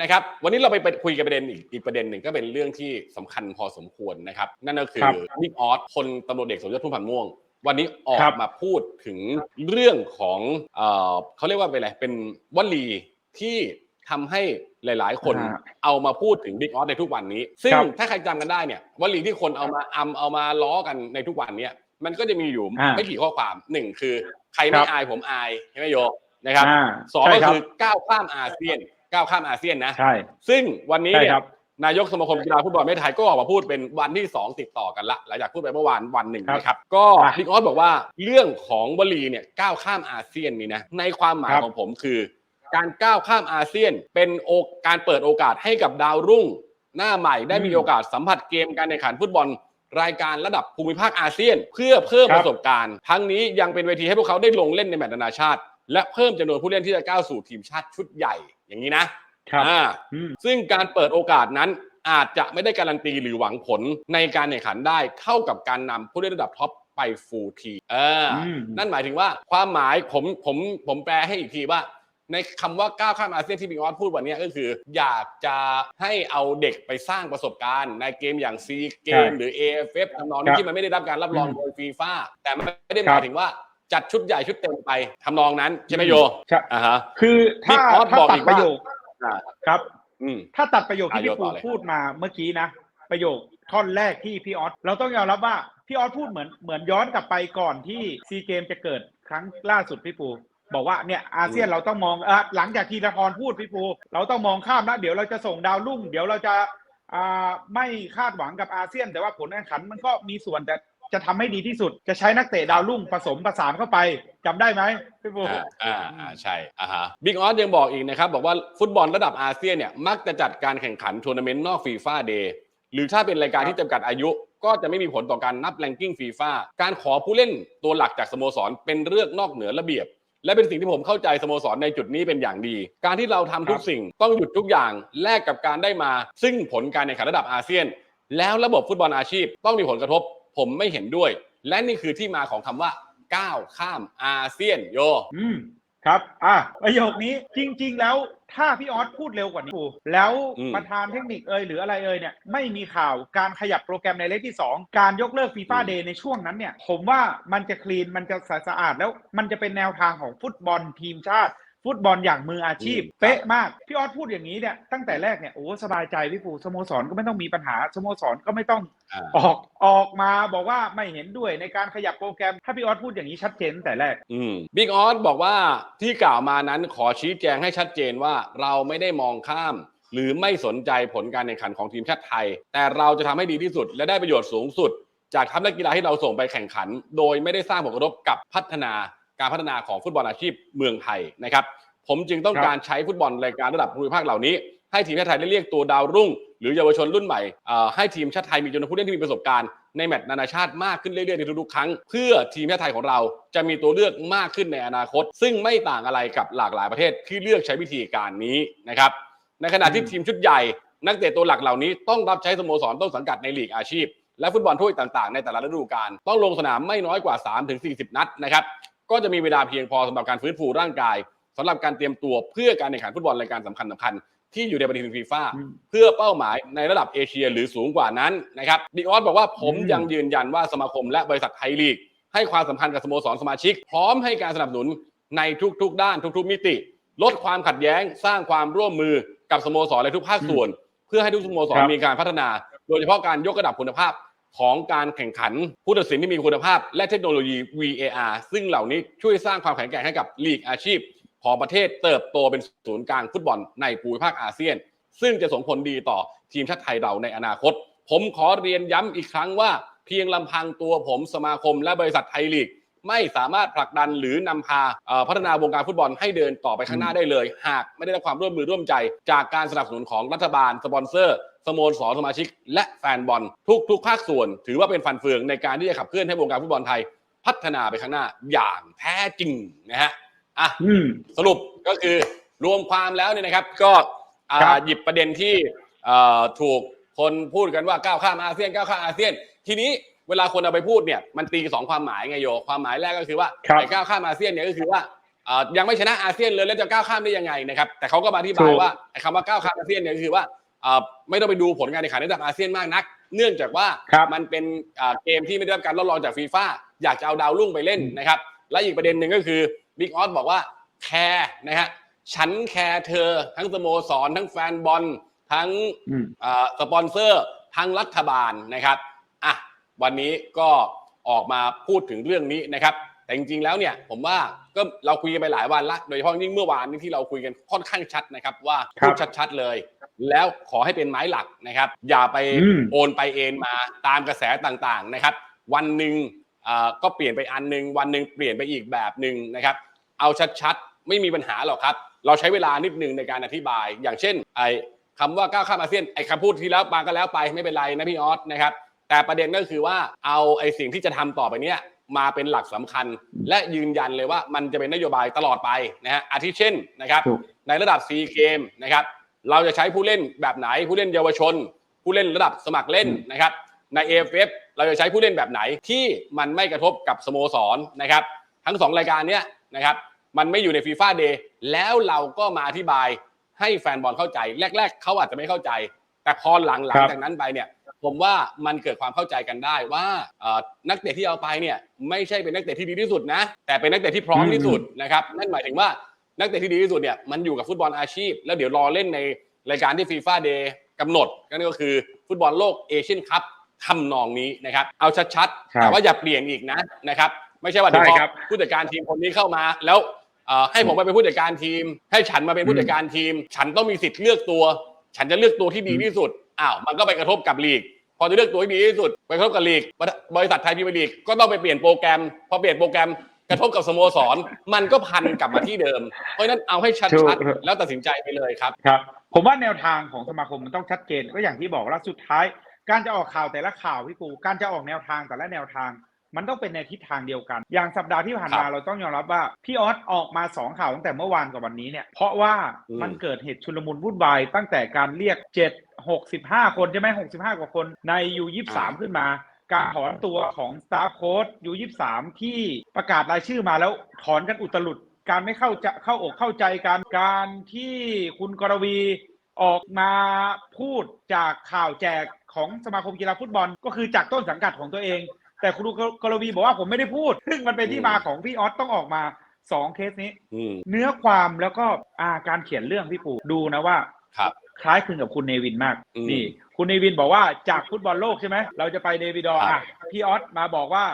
นะครับ วันนี้เราไปคุยกันประเด็นอีกอีกประเด็นหนึ่งก็เป็นเรื่องที่สำคัญพอสมควรนะครับ นั่นก็คือครับบิ๊กออสพลตำรวจเอกสมยศพุ่มพันธ์ม่วง วันนี้ออครักบมาพูดถึงเรื่องของเอ่อเขาเรียกว่าเป็นอะไรเป็นวลีที่ทำให้หลาย ๆ คนอ่าเอามาพูดถึงบิ๊กออสในทุกวันนี้ ซึ่งครับถ้าใครจำกันได้เนี่ยวลีที่คนเอามาอำเอามาล้อกันในทุกวันเนี้ยมันก็จะมีอยู่อ่าไม่กี่ข้อความหนึ่งคือ ใครไม่ครับอายผมอายใช่ไหมโยนะครับอ่าสองใช่ก็รับคือก้าวข้ามอาเซียน ก้าวข้ามอาเซียนนะ ใช่ ซึ่งวันนี้ใช่เนี่ยครับนายกสมาคมกีฬาฟุตบอลประเทศไทยก็ออกมาพูดเป็นวันที่ 2 ติดต่อกันละหลังจากพูดไปเมื่อวานวันหนึ่งครับนะครับ ก็อะบิ๊กออสบอกว่าเรื่องของวลีเนี่ยก้าวข้ามอาเซียนนี่นะในความหมายครับของผมคือ การก้าวข้ามอาเซียน เป็นโอกการเปิดโอกาสให้กับดาวรุ่ง หน้าใหม่ได้มีโอกาสสัมผัสเกมการแข่งขันฟุตบอลรายการระดับภูมิภาคอาเซียน เพื่อเพิ่มครับประสบการณ์ ทั้งนี้ยังเป็นเวทีให้พวกเขาได้ลงเล่นในแมตช์นานาชาติ และเพิ่มจำนวนผู้เล่นที่จะก้าวสู่ทีมชาติชุดใหญ่อย่างนี้นะครับอ่าอืมซึ่งการเปิดโอกาสนั้นอาจจะไม่ได้การันตีหรือหวังผลในการแข่งขันได้เท่ากับการนำผู้เล่นระดับท็อปไปฟูลทีเอออมนั่นหมายถึงว่าความหมายผมผมผมแปลให้อีกทีว่า ในคำว่าก้าวข้ามอาเซียนที่บิงออสพูดวันนี้ก็คือ อยากจะให้เอาเด็กไปสร้างประสบการณ์ ในเกมอย่างซีเกมใช่หรือ AFF ทำนองคนี้รับที่มันไม่ได้รับการรับรองอืมโดยฟีฟ่าแต่ไม่ได้หครัมายบถึงว่า จัดชุดใหญ่ชุดเต็มไปทำนองนั้นใช่ไหมโยใช่อ่าฮะคือถ้าบิ๊กออสถ้าบอกตัอีดกปว่าระโยคอ่าครับอืมถ้าตัดประโยคที่อะพี่โยต่ปูอเลยพูดมาเมื่อกี้นะ ประโยคท่อนแรกที่พี่ออสเราต้องยอมรับว่าพี่ออสพูดเหมือนเหมือนย้อนกลับไปก่อนที่ซีเกมจะเกิดครั้งล่าสุดพี่ปูบอกว่าเนี่ยอาเซียนเราต้องมองเออหลังจากทีละพรพูดพี่ปูเราต้องมองข้ามแล้วเดี๋ยวเราจะส่งดาวรุ่ง เดี๋ยวเราจะอ่าไม่คาดหวังกับอาเซียน แต่ว่าผลการแข่งขันมันก็มีส่วนแต่ จะทำให้ดีที่สุด จะใช้นักเตะดาวรุ่งผสมผสานเข้าไปจำได้ไหมพี่ปูอ่าอ่าอ่าใช่อ่าฮะบิ๊กออสยังบอกอีกนะครับ บอกว่าฟุตบอลระดับอาเซียนเนี่ยมักจะจัดการแข่งขันทัวร์นาเมนต์นอกฟีฟ่าเดย์หรือถ้าเป็นรายการครับที่จำกัดอายุก็จะไม่มีผลต่อการนับแรงกิ้งฟีฟ่าการขอผู้เล่นตัวหลักจากสโมสรเป็นเรื่องนอกเหนือระเบียบ และเป็นสิ่งที่ผมเข้าใจสโมสรในจุดนี้เป็นอย่างดี การที่เราทำทุกสิ่งต้องหยุดทุกอย่างแลกกับการได้มา ซึ่งผลการแข่งขันระดับอาเซียน แล้วระบบฟุตบอลอาชีพต้องมีผลกระทบ ผมไม่เห็นด้วย และนี่คือที่มาของคำว่าก้าวข้ามอาเซียนโย อืมครับ อะประโยคนี้จริง ๆ แล้วถ้าพี่ออสพูดเร็วกว่านี้แล้วอืม ประธานเทคนิคเอยหรืออะไรเอยเนี่ยไม่มีข่าวการขยับโปรแกรมในเลขที่ 2 การยกเลิกฟีฟ่าเดย์ในช่วงนั้นเนี่ย ผมว่ามันจะคลีนมันจะสะอาดแล้วมันจะเป็นแนวทางของฟุตบอลทีมชาติ ฟุตบอลอย่างมืออาชีพอืมเป๊ะมาก พี่ออสพูดอย่างนี้เนี่ยตั้งแต่แรกเนี่ยโอ้สบายใจพี่ปูสโมสรก็ไม่ต้องมีปัญหาสโมสรก็ไม่ต้องอ่าออกออกมาบอกว่าไม่เห็นด้วยในการขยับโปรแกรม ถ้าพี่ออสพูดอย่างนี้ชัดเจนตั้งแต่แรกอืมบิ๊กออสบอกว่าที่กล่าวมานั้นขอชี้แจงให้ชัดเจนว่าเราไม่ได้มองข้าม หรือไม่สนใจผลการแข่งขันของทีมชาติไทย แต่เราจะทำให้ดีที่สุด และได้ประโยชน์สูงสุด จากทัพนักกีฬาที่เราส่งไปแข่งขัน โดยไม่ได้สร้างผลกระทบกับพัฒนา การพัฒนาของฟุตบอลอาชีพเมืองไทยนะครับ ผมจึงต้องครับการใช้ฟุตบอลรายการระดับภูมิภาคเหล่านี้ ให้ทีมชาติไทยได้เรียกตัวดาวรุ่ง หรือเยาวชนรุ่นใหม่เอ่อให้ทีมชาติไทยมีจำนวนผู้เล่นที่มีประสบการณ์ในแมตช์นานาชาติมากขึ้นเรื่อยๆในทุกๆครั้ง เพื่อทีมชาติไทยของเราจะมีตัวเลือกมากขึ้นในอนาคต ซึ่งไม่ต่างอะไรกับหลากหลายประเทศที่เลือกใช้วิธีการนี้นะครับในขณะที่อืมทีมชุดใหญ่นักเตะตัวหลักเหล่านี้ต้องรับใช้สโมสรต้นสังกัดในลีกอาชีพ และฟุตบอลถ้วยต่างๆ ในแต่ละฤดูกาลต้องลงสนามไม่น้อยกว่า 3-40 นัดนะครับ ก็จะมีเวลาเพียงพอสำหรับการฟื้นฟูร่างกายสำหรับการเตรียมตัวเพื่อการแข่งขันฟุตบอลรายการสำคัญสคัญๆที่อยู่ในปฏิทินฟีฟ่าอืมเพื่อเป้าหมายในระดับเอเชียหรือสูงกว่านั้นนะครับบิ๊กออสบอกว่าผมอืมยังยืนยันว่าสมาคมและบริษัทไทยลีก ให้ความสำคัญกับสโมสรสมาชิก พร้อมให้การสนับสนุนในทุกๆ ด้านทุก ๆ มิติ ลดความขัดแย้งสร้างความร่วมมือกับสโมสรและทุกภาคส่วน เพื่อให้ทุกสโมสรครับมีการพัฒนา โดยเฉพาะการยกระดับคุณภาพ ของการแข่งขันผู้ตัดสินที่มีคุณภาพ และเทคโนโลยี VAR ซึ่งเหล่านี้ช่วยสร้างความแข็งแกร่งให้กับลีกอาชีพ ของประเทศเติบโตเป็นศูนย์กลางฟุตบอลในภูมิภาคอาเซียน ซึ่งจะส่งผลดีต่อทีมชาติไทยเราในอนาคต ผมขอเรียนย้ำอีกครั้งว่า เพียงลำพังตัวผมสมาคมและบริษัทไทยลีก ไม่สามารถผลักดันหรือนำพาเอ่อพัฒนาวงการฟุตบอลให้เดินต่อไปข้างหน้าได้เลย หากไม่ได้รับความร่วมมือร่วมใจ จากการสนับสนุนของรัฐบาลสปอนเซอร์สโมสรสมาชิก และแฟนบอลทุกทุกภาคส่วน ถือว่าเป็นฟันเฟืองในการที่จะขับเคลื่อนให้วงการฟุตบอลไทย พัฒนาไปข้างหน้าอย่างแท้จริงนะฮะอะอืมสรุปก็คือรวมความแล้วเนี่ยนะครับ ก็อ่าครับหยิบประเด็นที่เอ่อถูกคนพูดกันว่าก้าวข้ามอาเซียนก้าวข้ามอาเซียน ทีนี้ เวลาคนเอาไปพูดเนี่ยมันตีสองความหมายไงโยความหมายแรกก็คือว่าครับไอ้ก้าวข้ามอาเซียนเนี่ยก็คือว่าเอ่อยังไม่ชนะอาเซียนเลยแล้วจะก้าวข้ามได้ยังไงนะครับแต่เขาก็มาอธิบาถูยกว่าไอ้คำว่าก้าวข้ามอาเซียนเนี่ยก็คือว่าเอ่อไม่ต้องไปดูผลการแข่งขันระดับอาเซียนมากนัก เนื่องจากว่าครับมันเป็นอ่าเกมที่ไม่ได้รับการรับรองจากฟีฟ่าอยากจะเอาดาวรุ่งไปเล่นนะครับ และอีกประเด็นหนึ่งก็คือบิ๊กออสบอกว่าแคร์นะฮะฉันแคร์เธอ ทั้งสโมสรทั้งแฟนบอลทั้งอืมอ่าสปอนเซอร์ ทั้งรัฐบาลนะครับอะ วันนี้ก็ออกมาพูดถึงเรื่องนี้นะครับ แต่จริงๆแล้วเนี่ยผมว่าก็เราคุยกันไปหลายวันละโดยเฉพาะยิ่งเมื่อวานนี้ที่เราคุยกันค่อนข้างชัดนะครับ ว่าครัพูบดชัดๆเลย แล้วขอให้เป็นไม้หลักนะครับ อย่าไปอืมโอนไปเอ็นมาตามกระแสต่างๆนะครับ วันหนึ่งอ่าก็เปลี่ยนไปอันหนึ่งวันหนึ่งเปลี่ยนไปอีกแบบหนึ่งนะครับ เอาชัดๆ ไม่มีปัญหาหรอกครับ เราใช้เวลานิดนึงในการอธิบาย อย่างเช่น ไอ้คำว่าก้าวข้ามอาเซียนไอ้คำพูดที่แล้วปาก็แล้วไปไม่เป็นไรนะพี่ออสนะครับ แต่ประเด็นก็คือว่าเอาไอ้สิ่งที่จะทำต่อไปเนี้ยมาเป็นหลักสำคัญ และยืนยันเลยว่ามันจะเป็นนโยบายตลอดไปนะฮะอาทิเช่นนะครับถูกในระดับซีเกมนะครับเราจะใช้ผู้เล่นแบบไหน ผู้เล่นเยาวชน ผู้เล่นระดับสมัครเล่นนะครับ ใน AFF เราจะใช้ผู้เล่นแบบไหนที่มันไม่กระทบกับสโมสรนะครับ ทั้งสองรายการเนี้ยนะครับมันไม่อยู่ในฟีฟ่าเดย์แล้วเราก็มาอธิบายให้แฟนบอลเข้าใจ แรก ๆ เขาอาจจะไม่เข้าใจ แต่พอหลังหลังครับจากนั้นไปเนี่ย ผมว่ามันเกิดความเข้าใจกันได้ว่าเอ่อนักเตะที่เอาไปเนี่ยไม่ใช่เป็นนักเตะที่ดีที่สุดนะ แต่เป็นนักเตะที่พร้อมที่สุดนะครับนั่นหมายถึงว่านักเตะที่ดีที่สุดเนี่ยมันอยู่กับฟุตบอลอาชีพ แล้วเดี๋ยวรอเล่นในรายการที่ฟีฟ่าเดย์กำหนดนั่นก็คือฟุตบอลโลกเอเชียนคัพทำนองนี้นะครับเอาชัดๆครับแต่ว่าอย่าเปลี่ยนอีกนะนะครับไม่ใช่ว่าเดี๋ยวใช่พอครับผู้จัดการทีมคนนี้เข้ามาแล้วเอ่อให้ผมไปเป็นผู้จัดการทีม ให้ฉันมาเป็นผู้จัดการทีม ฉันต้องมีสิทธิ์เลือกตัว ฉันจะเลือกตัวที่ดีที่สุดอ้าวมันก็ไปกระทบกับลีก พอจะเลือกตัวที่ดีที่สุด ไปกระทบกับลีก บริษัทไทยพรีเมียร์ลีกก็ต้องไปเปลี่ยนโปรแกรม พอเปลี่ยนโปรแกรมกระทบกับสโมสร มันก็พันกลับมาที่เดิม เพราะฉะนั้นเอาให้ชัดถูกๆแล้วตัดสินใจไปเลยครับครับ ผมว่าแนวทางของสมาคมมันต้องชัดเจนก็อย่างที่บอกแล้วสุดท้าย การจะออกข่าวแต่ละข่าวพี่ปูการจะออกแนวทางแต่ละแนวทาง มันต้องเป็นในทิศทางเดียวกัน อย่างสัปดาห์ที่ผ่านมาครับเราต้องยอมรับว่าพี่ออสออกมาสองข่าวตั้งแต่เมื่อวานกับวันนี้เนี่ยเพราะว่าอืมมันเกิดเหตุชุลมุนวุ่นวายตั้งแต่การเรียกเจ็ดหกสิบห้าคนใช่ไหมหกสิบห้ากว่าคนในยูยี่สามขึ้นมาการถอนตัวของสตาฟโค้ดยูยี่สามที่ประกาศรายชื่อมาแล้วถอนกันอุตลุด การไม่เข้าจะเข้าอกเข้าใจการการที่คุณกรวีออกมาพูดจากข่าวแจกของสมาคมกีฬาฟุตบอล ก็คือจากต้นสังกัดของตัวเอง แต่คุณกรวีบอกว่าผมไม่ได้พูด ซึ่งมันเป็นที่มาของพี่ออสต้องออกมาสองเคสนี้ อืมเนื้อความแล้วก็อาการเขียนเรื่องพี่ปู่ดูนะว่า ครับ คล้ายคลึงกับคุณเนวินมากอืมนี่ คุณเนวินบอกว่าจากฟุตบอลโลกใช่ไหมเราจะไปเดวิดอร์ครัอะบพี่ออสมาบอกว่า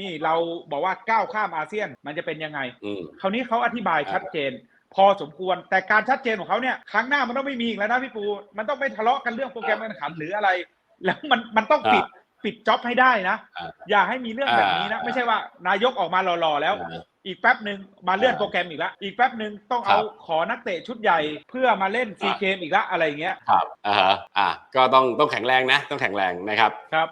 นี่เราบอกว่าก้าวข้ามอาเซียนมันจะเป็นยังไง อืม คราวนี้เขาอธิบายชัดเจน พอสมควรแต่การชัดเจนของเขาเนี่ยครั้งหน้ามันต้องไม่มีอีกแล้วนะพี่ปู มันต้องไม่ทะเลาะกันเรื่องโปรแกรมการแข่งขันหรืออะไร แล้วมันมันต้องปิด ปิดจ็อบให้ได้นะอ่าอย่าให้มีเรื่องแบบนี้นะอ่าไม่ใช่ว่านายกออกมาหล่อๆแล้ว อีกแป๊บหนึ่งมาเลื่อนโปรแกรมอีกแล้วอีกแป๊บหนึ่งต้องเอาครับขอนักเตะชุดใหญ่เพื่อมาเล่นซีอ่าเกมอีกละอะไรอย่างเงี้ยครับอ่าฮะอะก็ต้องต้องแข็งแรงนะ ต้องแข็งแรงนะครับครับ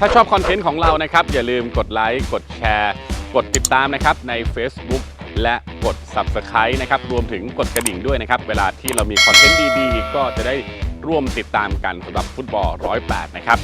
ถ้าชอบคอนเทนต์ของเรานะครับ อย่าลืมกดไลค์กดแชร์กดติดตามนะครับใน Facebook และกด Subscribe นะครับ รวมถึงกดกระดิ่งด้วยนะครับ เวลาที่เรามีคอนเทนต์ดีๆ ก็จะได้ร่วมติดตามกันสำหรับฟุตบอล 108 นะครับ